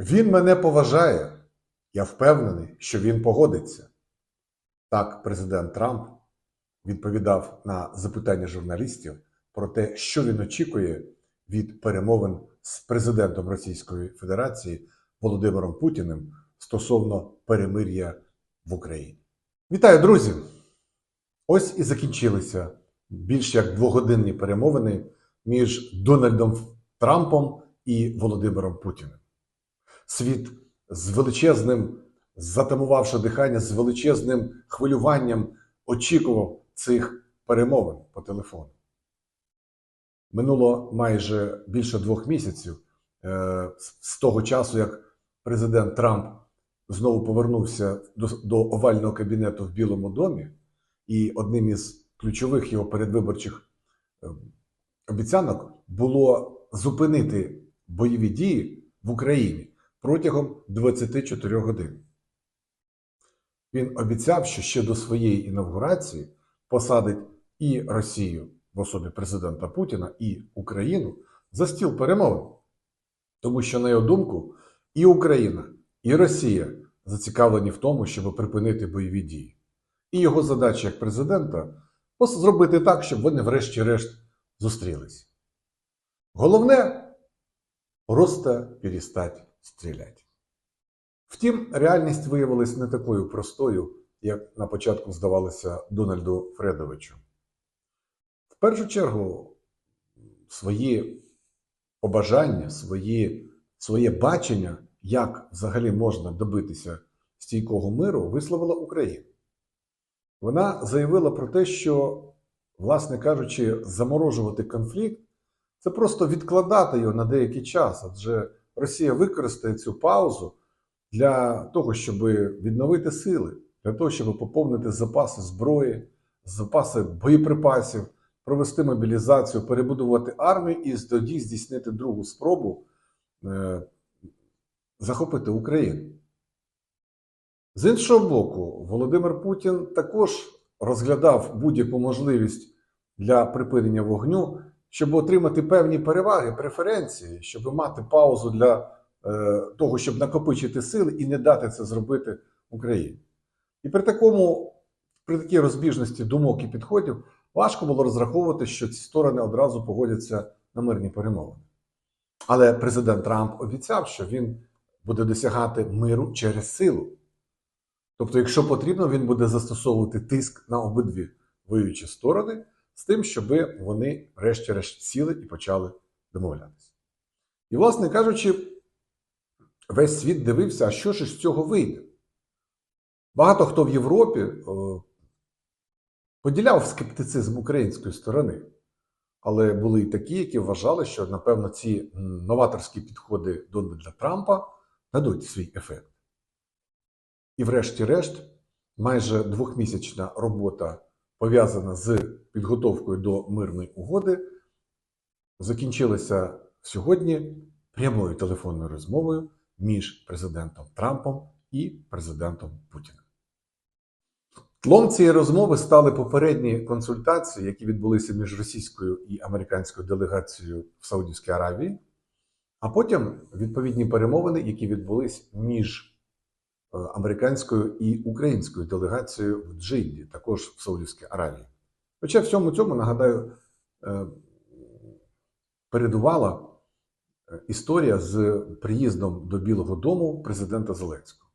Він мене поважає. Я впевнений, що він погодиться. Так, президент Трамп відповідав на запитання журналістів про те, що він очікує від перемовин з президентом Російської Федерації Володимиром Путіним стосовно перемир'я в Україні. Вітаю, друзі! Ось і закінчилися більш як двогодинні перемовини між Дональдом Трампом і Володимиром Путіним. Світ з величезним, затамувавши дихання, з величезним хвилюванням очікував цих перемовин по телефону. Минуло майже більше двох місяців е, з того часу, як президент Трамп знову повернувся до, овального кабінету в Білому домі, і одним із ключових його передвиборчих е, обіцянок було зупинити бойові дії в Україні протягом 24 годин. Він обіцяв, що ще до своєї інавгурації посадить і Росію в особі президента Путіна, і Україну за стіл перемовин. Тому що, на його думку, і Україна, і Росія зацікавлені в тому, щоб припинити бойові дії. І його задача як президента зробити так, щоб вони, врешті-решт, зустрілись. Головне просто перестати стріляти. Втім, реальність виявилась не такою простою, як на початку здавалося Дональду Фредовичу. В першу чергу, свої побажання, свої, своє бачення, як взагалі можна добитися стійкого миру, висловила Україна. Вона заявила про те, що, власне кажучи, заморожувати конфлікт це просто відкладати його на деякий час, адже Росія використає цю паузу для того, щоб відновити сили, для того, щоб поповнити запаси зброї, запаси боєприпасів, провести мобілізацію, перебудувати армію і тоді здійснити другу спробу е, захопити Україну. З іншого боку, Володимир Путін також розглядав будь-яку можливість для припинення вогню, щоб отримати певні переваги, преференції, щоб мати паузу для е, того, щоб накопичити сили і не дати це зробити Україні. І при такому, при такій розбіжності думок і підходів, важко було розраховувати, що ці сторони одразу погодяться на мирні перемовини. Але президент Трамп обіцяв, що він буде досягати миру через силу. Тобто, якщо потрібно, він буде застосовувати тиск на обидві воюючі сторони з тим, щоб вони, врешті-решт, сіли і почали домовлятися. І, власне кажучи, весь світ дивився, а що ж з цього вийде. Багато хто в Європі е, поділяв скептицизм української сторони, але були і такі, які вважали, що, напевно, ці новаторські підходи Дональда Трампа дадуть свій ефект. І, врешті-решт, майже двохмісячна робота, пов'язана з підготовкою до мирної угоди, закінчилася сьогодні прямою телефонною розмовою між президентом Трампом і президентом Путіним. Тлом цієї розмови стали попередні консультації, які відбулися між російською і американською делегацією в Саудівській Аравії, а потім відповідні перемовини, які відбулись між американською і українською делегацією в Джидді, також в Саудівській Аравії. Хоча всьому цьому, нагадаю, е, передувала е, історія з приїздом до Білого Дому президента Зеленського.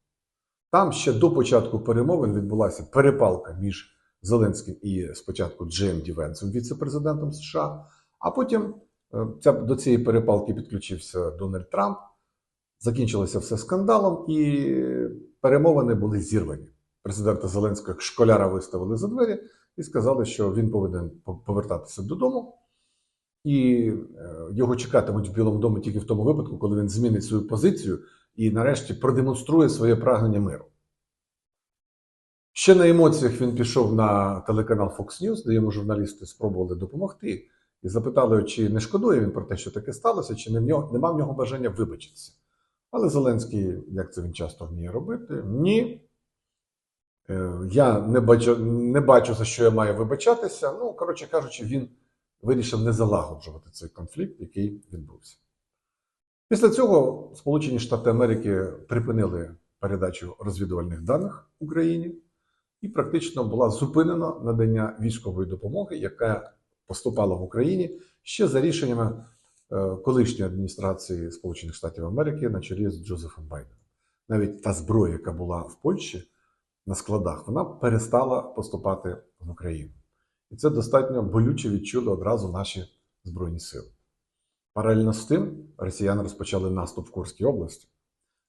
Там ще до початку перемовин відбулася перепалка між Зеленським і спочатку Джейм Ді Венсом, віце-президентом США, а потім е, ця, до цієї перепалки підключився Дональд Трамп. Закінчилося все скандалом, і перемовини були зірвані. Президента Зеленського як школяра виставили за двері і сказали, що він повинен повертатися додому, і е, його чекатимуть в Білому домі тільки в тому випадку, коли він змінить свою позицію і нарешті продемонструє своє прагнення миру. Ще на емоціях він пішов на телеканал Fox News, де йому журналісти спробували допомогти, і запитали, чи не шкодує він про те, що таке сталося, чи нема в нього бажання вибачитися. Але Зеленський, як це він часто вміє робити, ні. Е, Я не бачу, не бачу, за що я маю вибачатися. Ну, коротше кажучи, він вирішив не залагоджувати цей конфлікт, який відбувся. Після цього Сполучені Штати Америки припинили передачу розвідувальних даних Україні, і практично була зупинена надання військової допомоги, яка поступала в Україні ще за рішеннями колишньої адміністрації Сполучених Штатів Америки на чолі з Джозефом Байденом. Навіть та зброя, яка була в Польщі на складах, вона перестала поступати в Україну. І це достатньо болюче відчули одразу наші збройні сили. Паралельно з тим, росіяни розпочали наступ в Курській області,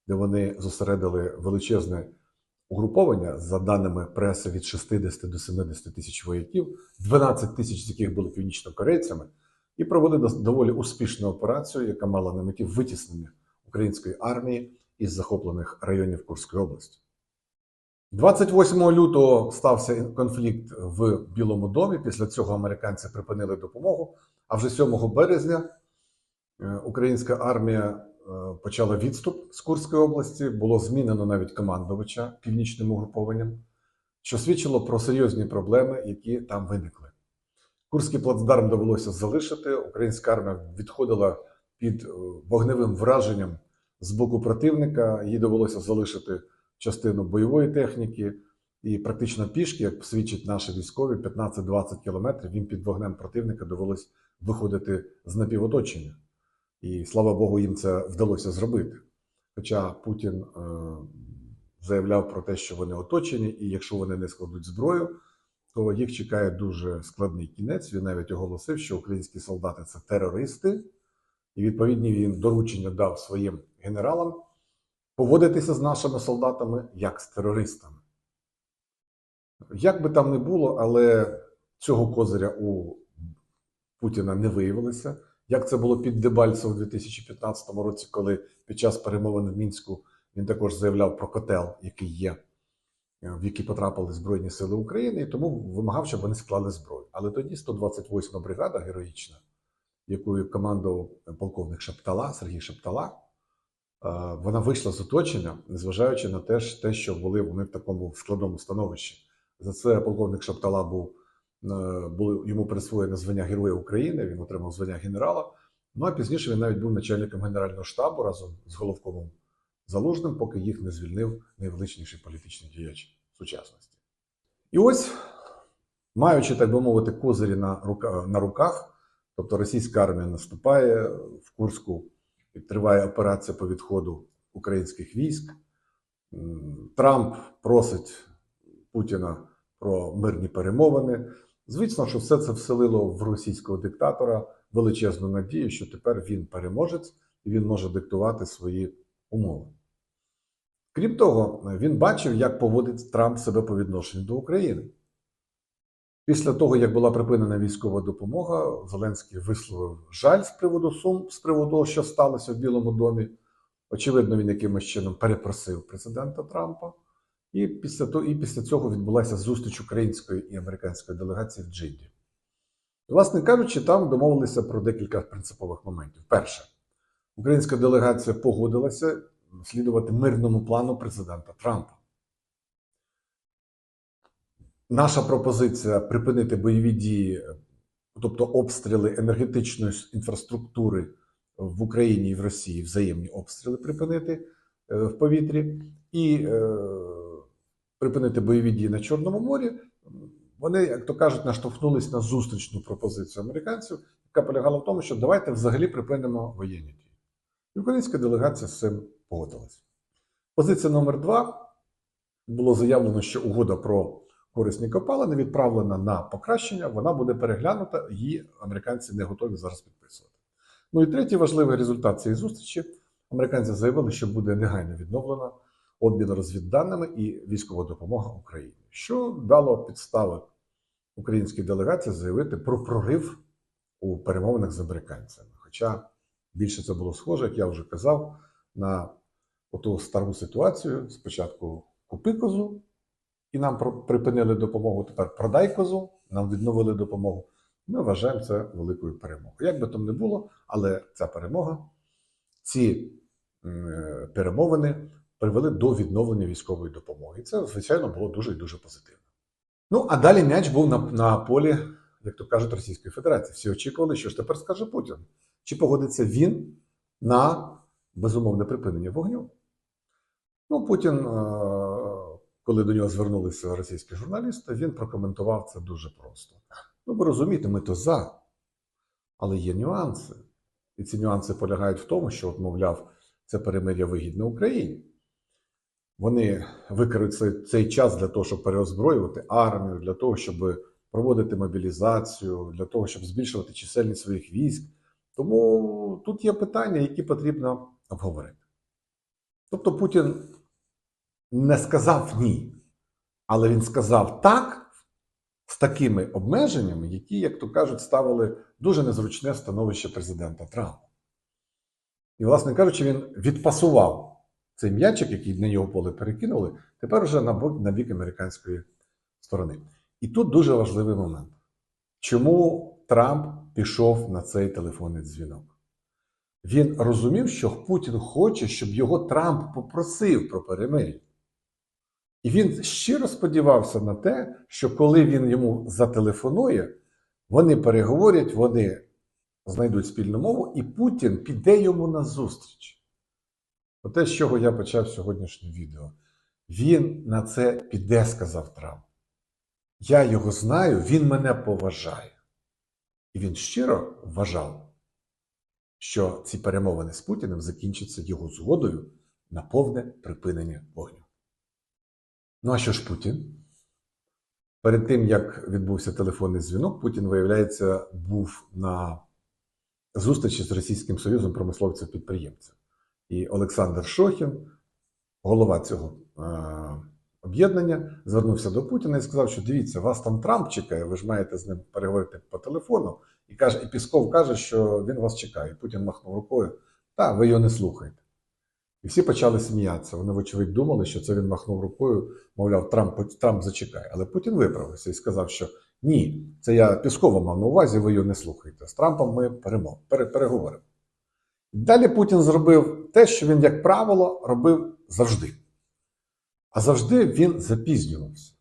де вони зосередили величезне угруповання, за даними преси, від 60 до 70 тисяч вояків, 12 тисяч з яких були північнокорейцями, і провели доволі успішну операцію, яка мала на меті витіснення української армії із захоплених районів Курської області. 28 лютого стався конфлікт в Білому домі. Після цього американці припинили допомогу. А вже 7 березня е, українська армія е, почала відступ з Курської області. Було змінено навіть командувача північним угрупованням, що свідчило про серйозні проблеми, які там виникли. Курський плацдарм довелося залишити. Українська армія відходила під е, вогневим враженням з боку противника. Їй довелося залишити частину бойової техніки і практично пішки, як свідчать наші військові, 15-20 кілометрів їм під вогнем противника довелось виходити з напівоточення. І слава Богу, їм це вдалося зробити. Хоча Путін е, заявляв про те, що вони оточені, і якщо вони не складуть зброю, то їх чекає дуже складний кінець. Він навіть оголосив, що українські солдати це терористи, і відповідні він доручення дав своїм генералам поводитися з нашими солдатами як з терористами. Як би там не було, але цього козиря у Путіна не виявилося. Як це було під Дебальцем у 2015 році, коли під час перемовин в Мінську він також заявляв про котел, який є, в який потрапили Збройні Сили України, і тому вимагав, щоб вони склали зброю. Але тоді 128-ма бригада героїчна, якою командував полковник Шептала, Сергій Шептала, е, вона вийшла з оточення, незважаючи на те, що були вони в такому складному становищі. За це полковник Шептала був е, йому присвоєне звання Героя України, він отримав звання генерала. Ну а пізніше він навіть був начальником генерального штабу разом з головковим Залужним, поки їх не звільнив найвеличніший політичний діяч сучасності. І ось, маючи, так би мовити, козирі на, рука, на руках, тобто російська армія наступає в Курську, триває операція по відходу українських військ. Трамп просить Путіна про мирні перемовини. Звісно, що все це вселило в російського диктатора величезну надію, що тепер він переможець і він може диктувати свої умови. Крім того, він бачив, як поводить Трамп себе по відношенню до України. Після того, як була припинена військова допомога, Зеленський висловив жаль з приводу сум, з приводу того, що сталося в Білому домі. Очевидно, він якимось чином перепросив президента Трампа. І після, того, і після цього відбулася зустріч української і американської делегації в Джидді. Власне кажучи, там домовилися про декілька принципових моментів. Перше, українська делегація погодилася слідувати мирному плану президента Трампа. Наша пропозиція припинити бойові дії, тобто обстріли енергетичної інфраструктури в Україні і в Росії, взаємні обстріли припинити е, в повітрі і е, припинити бойові дії на Чорному морі. Вони, як то кажуть, наштовхнулись на зустрічну пропозицію американців, яка полягала в тому, що давайте взагалі припинимо воєнні дії. І українська делегація з цим погодилась. Позиція номер два було заявлено, що угода про корисні копалини відправлена на покращення, вона буде переглянута, її американці не готові зараз підписувати. Ну і третій важливий результат цієї зустрічі: американці заявили, що буде негайно відновлена обмін розвідданими і військова допомога Україні, що дало підстави українській делегації заявити про прорив у перемовинах з американцями. Хоча більше це було схоже, як я вже казав, на ту стару ситуацію. Спочатку купи козу, і нам припинили допомогу. Тепер продай козу, нам відновили допомогу. Ми вважаємо це великою перемогою. Як би там не було, але ця перемога, ці е, перемовини привели до відновлення військової допомоги. І це, звичайно, було дуже і дуже позитивно. Ну, а далі м'яч був на, на полі, як то кажуть, Російської Федерації. Всі очікували, що ж тепер скаже Путін. Чи погодиться він на безумовне припинення вогню. Ну, Путін, е, коли до нього звернулися російські журналісти, він прокоментував це дуже просто. Ну, ви розумієте, ми то за, але є нюанси. І ці нюанси полягають в тому, що, от, мовляв, це перемир'я вигідне Україні. Вони використають цей, цей час для того, щоб переозброювати армію, для того, щоб проводити мобілізацію, для того, щоб збільшувати чисельність своїх військ. Тому тут є питання, які потрібно обговорити. Тобто Путін не сказав ні, але він сказав так з такими обмеженнями, які, як то кажуть, ставили дуже незручне становище президента Трампа. І, власне кажучи, він відпасував цей м'ячик, який на нього поле перекинули, тепер вже на бок на бік американської сторони. І тут дуже важливий момент. Чому Трамп пішов на цей телефонний дзвінок? Він розумів, що Путін хоче, щоб його Трамп попросив про перемир'я. І він щиро сподівався на те, що коли він йому зателефонує, вони переговорять, вони знайдуть спільну мову, і Путін піде йому на зустріч. Оте, з чого я почав сьогоднішнє відео. Він на це піде, сказав Трамп. Я його знаю, він мене поважає. І він щиро вважав, що ці перемовини з Путіним закінчаться його згодою на повне припинення вогню. Ну а що ж Путін? Перед тим, як відбувся телефонний дзвінок, Путін, виявляється, був на зустрічі з Російським Союзом промисловців-підприємців. І Олександр Шохін, голова цього е, об'єднання, звернувся до Путіна і сказав, що дивіться, вас там Трамп чекає, ви ж маєте з ним переговорити по телефону. І каже, і Пісков каже, що він вас чекає. Путін махнув рукою. Та, ви його не слухаєте. І всі почали сміятися. Вони, вочевидь, думали, що це він махнув рукою, мовляв, Трамп, Трамп зачекає. Але Путін виправився і сказав, що ні, це я Піскова мав на увазі, ви його не слухаєте. З Трампом ми перемов, пере, переговоримо. Далі Путін зробив те, що він, як правило, робив завжди. А завжди він запізнювався.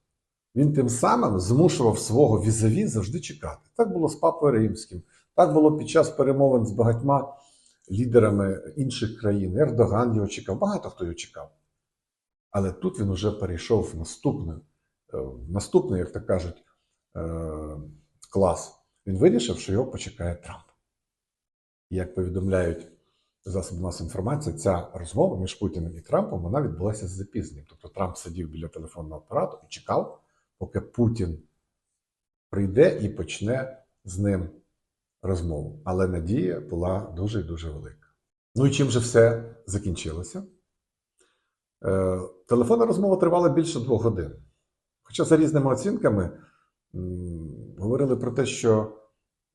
Він тим самим змушував свого візаві завжди чекати. Так було з Папою Римським, так було під час перемовин з багатьма лідерами інших країн. Ердоган його чекав, багато хто його чекав. Але тут він вже перейшов в наступний, е, в наступний, як так кажуть, е, клас. Він вирішив, що його почекає Трамп. Як повідомляють засоби масової інформації, ця розмова між Путіним і Трампом вона відбулася з запізненням. Тобто Трамп сидів біля телефонного апарату і чекав, поки Путін прийде і почне з ним розмову. Але надія була дуже і дуже велика. Ну і чим же все закінчилося? Е, телефонна розмова тривала більше двох годин. Хоча за різними оцінками м, говорили про те, що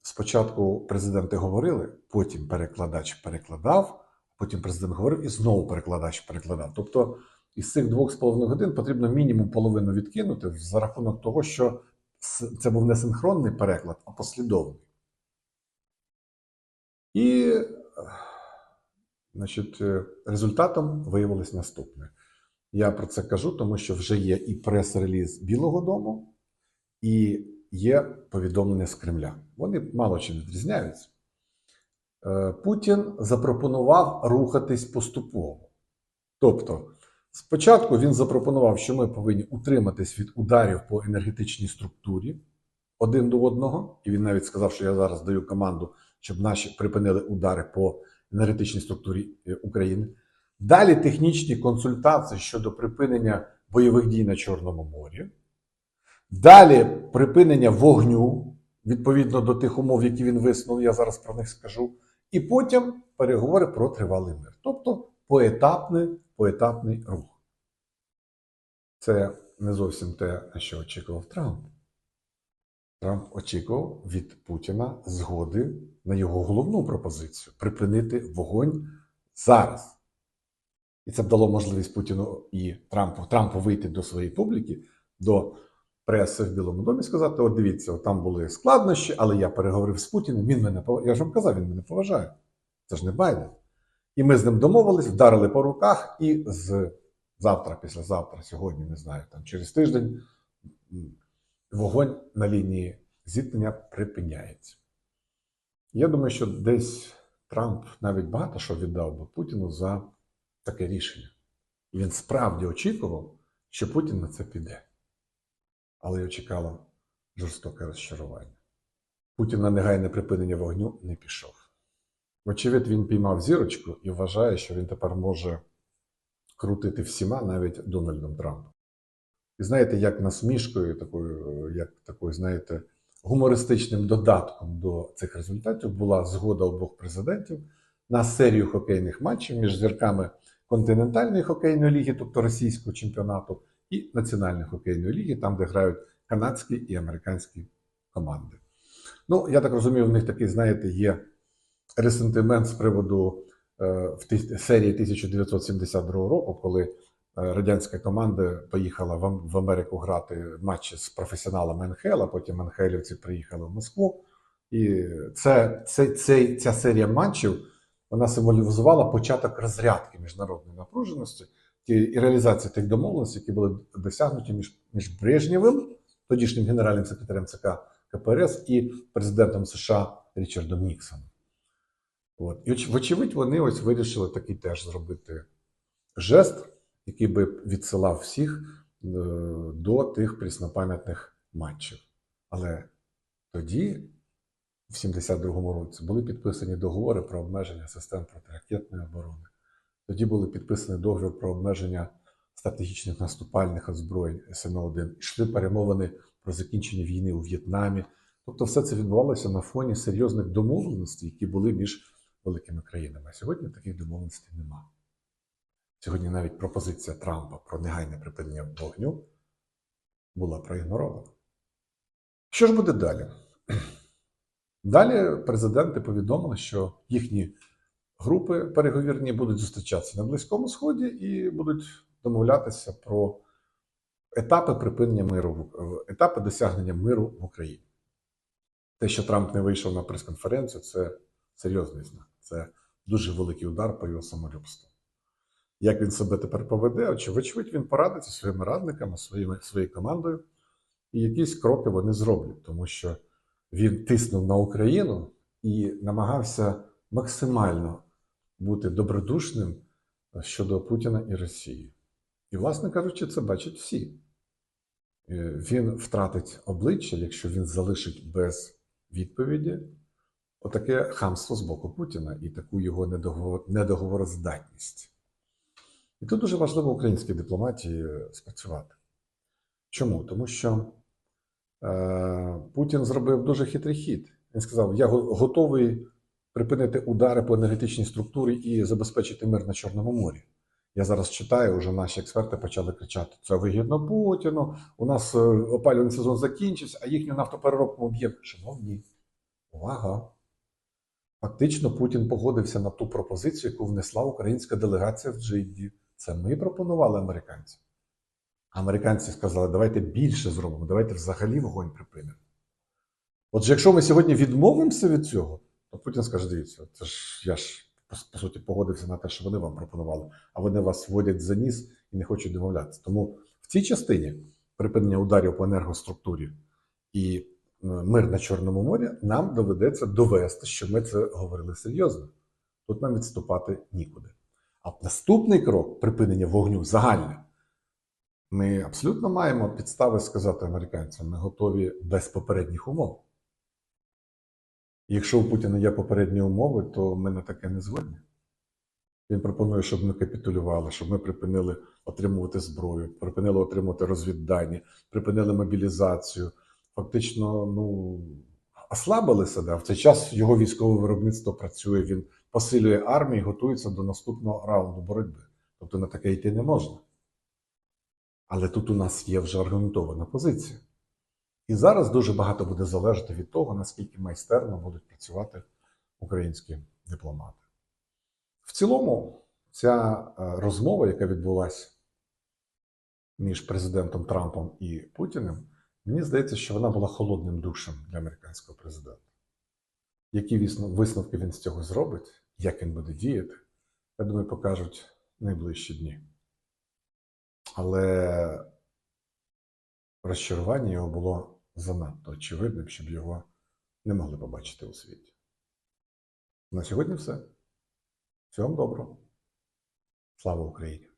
спочатку президенти говорили, потім перекладач перекладав, потім президент говорив і знову перекладач перекладав. Тобто із цих двох з половиною годин потрібно мінімум половину відкинути за рахунок того, що це був не синхронний переклад, а послідовний. І значить, е, результатом виявилось наступне. Я про це кажу, тому що вже є і прес-реліз Білого Дому, і є повідомлення з Кремля. Вони мало чим відрізняються. Е, Путін запропонував рухатись поступово. Тобто, спочатку він запропонував, що ми повинні утриматись від ударів по енергетичній структурі один до одного, і він навіть сказав, що я зараз даю команду, щоб наші припинили удари по енергетичній структурі е, України. Далі технічні консультації щодо припинення бойових дій на Чорному морі. Далі припинення вогню відповідно до тих умов, які він висунув, я зараз про них скажу. І потім переговори про тривалий мир. Тобто поетапний, поетапний рух. Це не зовсім те, на що очікував Трамп. Трамп очікував від Путіна згоди на його головну пропозицію припинити вогонь зараз. І це б дало можливість Путіну і Трампу, Трампу вийти до своєї публіки, до преси в Білому домі і сказати: от дивіться, от там були складнощі, але я переговорив з Путіним, він мене. Я ж вам казав, він мене поважає. Це ж не Байден. І ми з ним домовились, вдарили по руках, і з завтра, післязавтра, сьогодні, не знаю, там через тиждень вогонь на лінії зіткнення припиняється. Я думаю, що десь Трамп навіть багато що віддав би Путіну за таке рішення. І він справді очікував, що Путін на це піде. Але його чекало жорстоке розчарування. Путін на негайне припинення вогню не пішов. Вочевидь, він піймав зірочку і вважає, що він тепер може крутити всіма, навіть Дональдом Трампом. І знаєте, як насмішкою, такою, як такою, знаєте, гумористичним додатком до цих результатів була згода обох президентів на серію хокейних матчів між зірками континентальної хокейної ліги, тобто російського чемпіонату, і національної хокейної ліги, там, де грають канадські і американські команди. Ну, я так розумію, в них такий, знаєте, є ресентимент з приводу е, в серії 1972 року, коли е, радянська команда поїхала в, Америку грати матчі з професіоналами НХЛ, а потім НХЛівці приїхали в Москву. І це, це, це, ця серія матчів вона символізувала початок розрядки міжнародної напруженості і реалізації тих домовленостей, які були досягнуті між, між Брежнєвим, тодішнім генеральним секретарем ЦК КПРС, і президентом США Річардом Ніксоном. От. І вочевидь, вони ось вирішили такий теж зробити жест, який би відсилав всіх е, до тих пріснопам'ятних матчів. Але тоді, в 72-му році, були підписані договори про обмеження систем протиракетної оборони. Тоді були підписані договір про обмеження стратегічних наступальних озброєнь СМО-1. Йшли перемовини про закінчення війни у В'єтнамі. Тобто, все це відбувалося на фоні серйозних домовленостей, які були між великими країнами. Сьогодні таких домовленостей немає. Сьогодні навіть пропозиція Трампа про негайне припинення вогню була проігнорована. Що ж буде далі? Далі президенти повідомили, що їхні групи переговірні будуть зустрічатися на Близькому Сході і будуть домовлятися про етапи припинення миру, етапи досягнення миру в Україні. Те, що Трамп не вийшов на прес-конференцію, це серйозний знак. Це дуже великий удар по його самолюбству. Як він себе тепер поведе, очевидь, він порадиться своїми радниками, своїми, своєю командою, і якісь кроки вони зроблять, тому що він тиснув на Україну і намагався максимально бути добродушним щодо Путіна і Росії. І, власне кажучи, це бачать всі. Е, Він втратить обличчя, якщо він залишить без відповіді отаке хамство з боку Путіна і таку його недоговороздатність. І тут дуже важливо українській дипломатії спрацювати. Чому? Тому що е, Путін зробив дуже хитрий хід. Він сказав: Я готовий припинити удари по енергетичній структурі і забезпечити мир на Чорному морі. Я зараз читаю, вже наші експерти почали кричати: це вигідно Путіну. У нас е, опалювальний сезон закінчився, а їхню нафтопереробку об'єкт. Шановні, увага! Фактично, Путін погодився на ту пропозицію, яку внесла українська делегація в Джидді. Це ми пропонували американцям. Американці сказали, давайте більше зробимо, давайте взагалі вогонь припинимо. Отже, якщо ми сьогодні відмовимося від цього, то Путін скаже: дивіться, це ж я ж по, суті погодився на те, що вони вам пропонували, а вони вас вводять за ніс і не хочуть домовлятися. Тому в цій частині припинення ударів по енергоструктурі і мир на Чорному морі нам доведеться довести, що ми це говорили серйозно. Тут нам відступати нікуди. А наступний крок припинення вогню загальне. Ми абсолютно маємо підстави сказати американцям, ми готові без попередніх умов. Якщо у Путіна є попередні умови, то ми на таке не згодні. Він пропонує, щоб ми капітулювали, щоб ми припинили отримувати зброю, припинили отримувати розвіддані, припинили мобілізацію. Фактично, ну, ослабили себе. В цей час його військове виробництво працює, він посилює армію і готується до наступного раунду боротьби. Тобто на таке йти не можна. Але тут у нас є вже аргументована позиція. І зараз дуже багато буде залежати від того, наскільки майстерно будуть працювати українські дипломати. В цілому, ця е, розмова, яка відбулася між президентом Трампом і Путіним, мені здається, що вона була холодним душем для американського президента. Які висновки він з цього зробить, як він буде діяти, я думаю, покажуть найближчі дні. Але розчарування його було занадто очевидним, щоб його не могли побачити у світі. На сьогодні все. Всього доброго. Слава Україні!